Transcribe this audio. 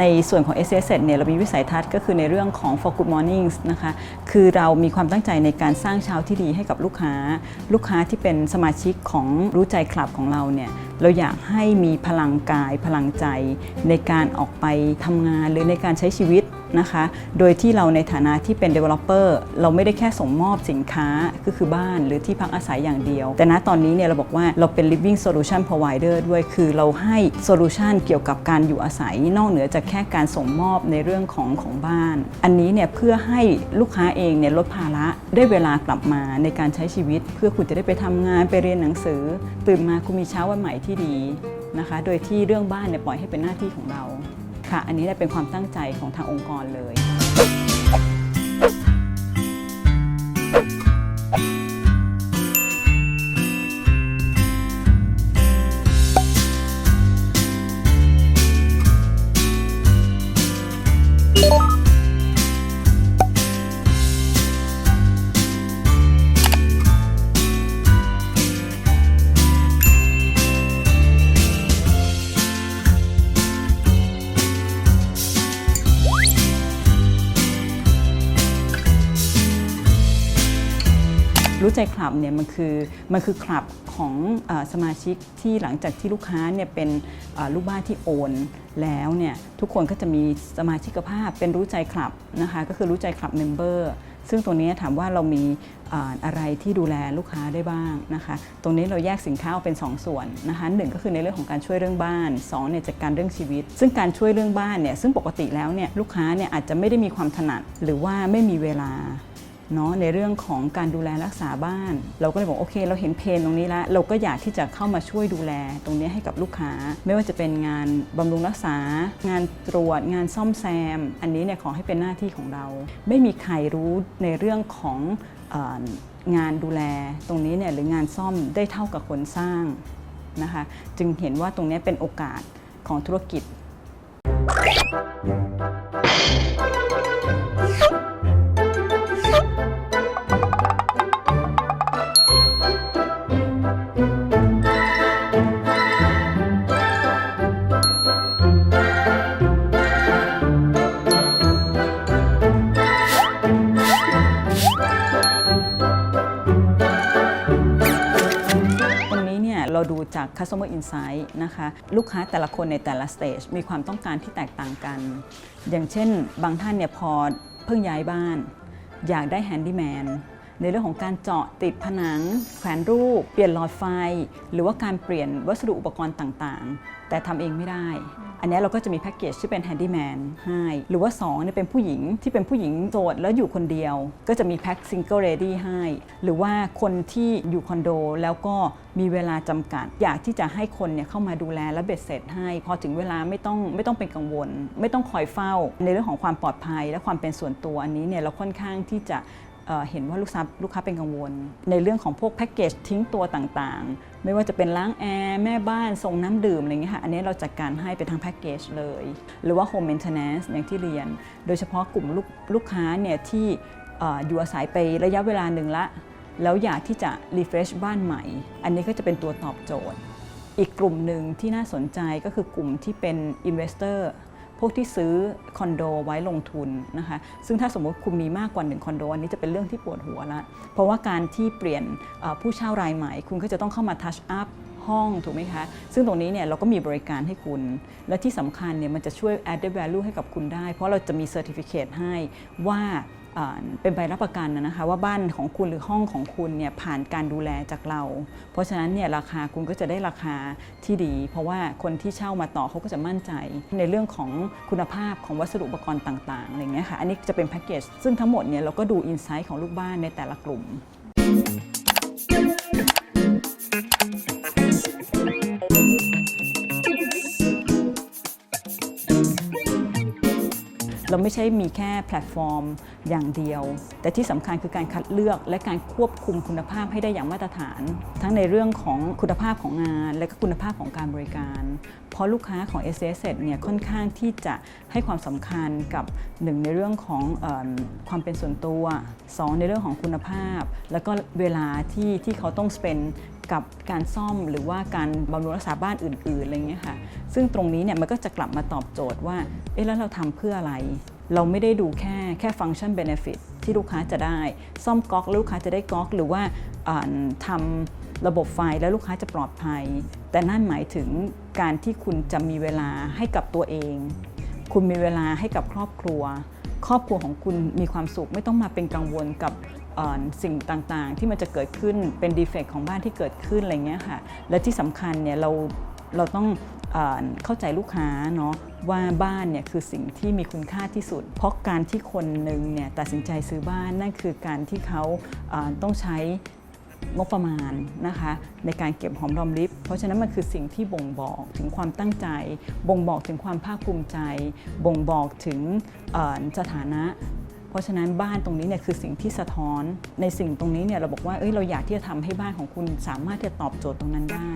ในส่วนของ s อ s เนี่ยเรามีวิสัยทัศน์ก็คือในเรื่องของ for good mornings นะคะคือเรามีความตั้งใจในการสร้างเช้าที่ดีให้กับลูกค้า ลูกค้าที่เป็นสมาชิกของรู้ใจคลับของเราเนี่ยเราอยากให้มีพลังกายพลังใจในการออกไปทำงานหรือในการใช้ชีวิต นะคะ โดยที่เราในฐานะที่เป็น developer เราไม่ได้แค่ส่งมอบสินค้าก็คือบ้านหรือที่พักอาศัยอย่างเดียว แต่ณตอนนี้เนี่ยเราบอกว่าเราเป็น living solution provider ด้วย คือเราให้ solution เกี่ยวกับการอยู่อาศัย นอกเหนือจากแค่การส่งมอบในเรื่องของของบ้าน อันนี้เนี่ยเพื่อให้ลูกค้าเองเนี่ยลดภาระได้เวลากลับมาในการใช้ชีวิต เพื่อคุณจะได้ไปทำงานไปเรียนหนังสือ ตื่นมาคุณมีเช้าวันใหม่ที่ดีนะคะ โดยที่เรื่องบ้านเนี่ยปล่อยให้เป็นหน้าที่ของเรา ค่ะ อันนี้เนี่ยเป็นความตั้งใจของทางองค์กรเลย รู้ใจคลับเนี่ยมันคือมันคือคลับของอสมาชิกที่หลังจากที่ลูกค้าเนี่ยเป็นลูกบ้านที่โอนแล้วเนี่ยทุกคนก็จะมีสมาชิกภาพเป็นรู้ใจคลับนะคะก็คือรู้ใจคลับเมมเบอร์ซึ่งตรงนี้ถามว่าเรามีอะไรที่ดูแลลูกค้าได้บ้างนะคะ ตรงนี้เราแยกสินค้าออกเป็น 2 ส่วนนะคะหนึ่งก็คือในเรื่องของการช่วยเรื่องบ้าน2เนี่ยจัดการเรื่องชีวิต ซึ่งการช่วยเรื่องบ้านเนี่ยซึ่งปกติแล้วเนี่ยลูกค้าเนี่ยอาจจะไม่ได้มีความถนัดหรือว่าไม่มีเวลา เนาะในเรื่องของการดูแลรักษาบ้าน เราก็เลยบอกโอเค เราเห็นเพนตรงนี้แล้วเราก็อยากที่จะเข้ามาช่วยดูแลตรงนี้ให้กับลูกค้า ไม่ว่าจะเป็นงานบำรุงรักษา งานตรวจ งานซ่อมแซม อันนี้เนี่ยขอให้เป็นหน้าที่ของเรา ไม่มีใครรู้ในเรื่องของงานดูแลตรงนี้เนี่ยหรืองานซ่อมได้เท่ากับคนสร้างนะคะ จึงเห็นว่าตรงนี้เป็นโอกาสของธุรกิจ เราดูจาก customer insight นะคะ ลูกค้าแต่ละคนในแต่ละ stage มีความต้องการที่แตกต่างกัน อย่างเช่น บางท่านเนี่ยพอเพิ่งย้ายบ้าน อยากได้ handyman ในเรื่องของการเจาะติดผนัง แขวนรูป เปลี่ยนหลอดไฟ หรือว่าการเปลี่ยนวัสดุอุปกรณ์ต่างๆ แต่ทำเองไม่ได้ อันนี้เราก็จะมีแพ็กเกจที่เป็น handyman ให้ หรือว่า2เนี่ยเป็นผู้หญิงที่เป็นผู้หญิงโสดแล้วอยู่คนเดียว ก็จะมีแพ็ค single ready ให้ หรือว่าคนที่อยู่คอนโดแล้วก็มีเวลาจำกัด อยากที่จะให้คนเนี่ยเข้ามาดูแลและเบ็ดเสร็จให้ พอถึงเวลาไม่ต้องไม่ต้องเป็นกังวล ไม่ต้องคอยเฝ้า ในเรื่องของความปลอดภัยและความเป็นส่วนตัวอันนี้เนี่ยเราค่อนข้างที่จะ เห็นว่าลูกค้าลูกค้าเป็นกังวล ในเรื่องของพวกแพ็กเกจทิ้งตัวต่างๆ ไม่ว่าจะเป็นล้างแอร์แม่บ้านส่งน้ำดื่มอะไรเงี้ยค่ะอันนี้เราจัดการให้เป็นทางแพ็กเกจเลย หรือว่า Home Maintenance อย่างที่เรียน โดยเฉพาะกลุ่มลูกลูกค้าเนี่ยที่อยู่อาศัยไประยะเวลาหนึ่งละ แล้วอยากที่จะ refresh บ้านใหม่ อันนี้ก็จะเป็นตัวตอบโจทย์ อีกกลุ่มหนึ่งที่น่าสนใจก็คือกลุ่มที่เป็น investor พวกที่ซื้อคอนโดไว้ลงทุนนะคะซึ่งถ้าสมมติคุณมีมากกว่า1คอนโดอันนี้จะเป็นเรื่องที่ปวดหัวละเพราะว่าการที่เปลี่ยนผู้เช่ารายใหม่ คุณก็จะต้องเข้ามาทัชอัพห้องถูกไหมคะ ซึ่งตรงนี้เนี่ยเราก็มีบริการให้คุณ และที่สำคัญเนี่ยมันจะช่วย add value ให้กับคุณได้ เพราะเราจะมี certificate ให้ว่า เป็นใบรับประกันนะคะว่าบ้านของคุณหรือห้องของคุณเนี่ยผ่านการดูแลจากเรา เพราะฉะนั้นเนี่ยราคาคุณก็จะได้ราคาที่ดี เพราะว่าคนที่เช่ามาต่อเขาก็จะมั่นใจ ในเรื่องของคุณภาพของวัสดุอุปกรณ์ต่างๆอะไรเงี้ยค่ะอันนี้จะเป็นแพ็กเกจซึ่งทั้งหมดเนี่ยเราก็ดูอินไซต์ของลูกบ้านในแต่ละกลุ่ม เราไม่ใช่มีแค่แพลตฟอร์มอย่างเดียว แต่ที่สำคัญคือการคัดเลือกและการควบคุมคุณภาพให้ได้อย่างมาตรฐาน ทั้งในเรื่องของคุณภาพของงาน และก็คุณภาพของการบริการ เพราะลูกค้าของ s อ s เนี่ยค่อนข้างที่จะให้ความสำคัญกับหนึ่งในเรื่องของอความเป็นส่วนตัวสองในเรื่องของคุณภาพ แล้วก็เวลาที่ที่เขาต้อง spend กับการซ่อมหรือว่าการบำรุงรักษาบ้านอื่นๆอะไรเงี้ยค่ะซึ่งตรงนี้เนี่ยมันก็จะกลับมาตอบโจทย์ว่าเอ๊ะแล้วเราทำเพื่ออะไร เราไม่ได้ดูแค่แค่ฟังก์ชันเบนฟิตที่ลูกค้าจะได้ ซ่อมก๊อกแล้วลูกค้าจะได้ก๊อก หรือว่าอ่าทำระบบไฟแล้วลูกค้าจะปลอดภัย แต่นั่นหมายถึงการที่คุณจะมีเวลาให้กับตัวเอง คุณมีเวลาให้กับครอบครัว ครอบครัวของคุณมีความสุข ไม่ต้องมาเป็นกังวลกับสิ่งต่างๆ ที่มันจะเกิดขึ้นเป็นดีเฟกของบ้านที่เกิดขึ้นอะไรเงี้ยค่ะและที่สำคัญเนี่ยเราเราต้องเอเข้าใจลูกค้าเนาะว่าบ้านเนี่ยคือสิ่งที่มีคุณค่าที่สุด เพราะการที่คนหนึ่งเนี่ยตัดสินใจซื้อบ้านนั่นคือการที่เขาต้องใช้ งบประมาณนะคะในการเก็บหอมรอมริบ เพราะฉะนั้นมันคือสิ่งที่บ่งบอกถึงความตั้งใจ บ่งบอกถึงความภาคภูมิใจ บ่งบอกถึงสถานะ เพราะฉะนั้นบ้านตรงนี้เนี่ยคือสิ่งที่สะท้อนในสิ่งตรงนี้เนี่ยเราบอกว่าเอ้ยเราอยากที่จะทำให้บ้านของคุณสามารถที่จะตอบโจทย์ตรงนั้นได้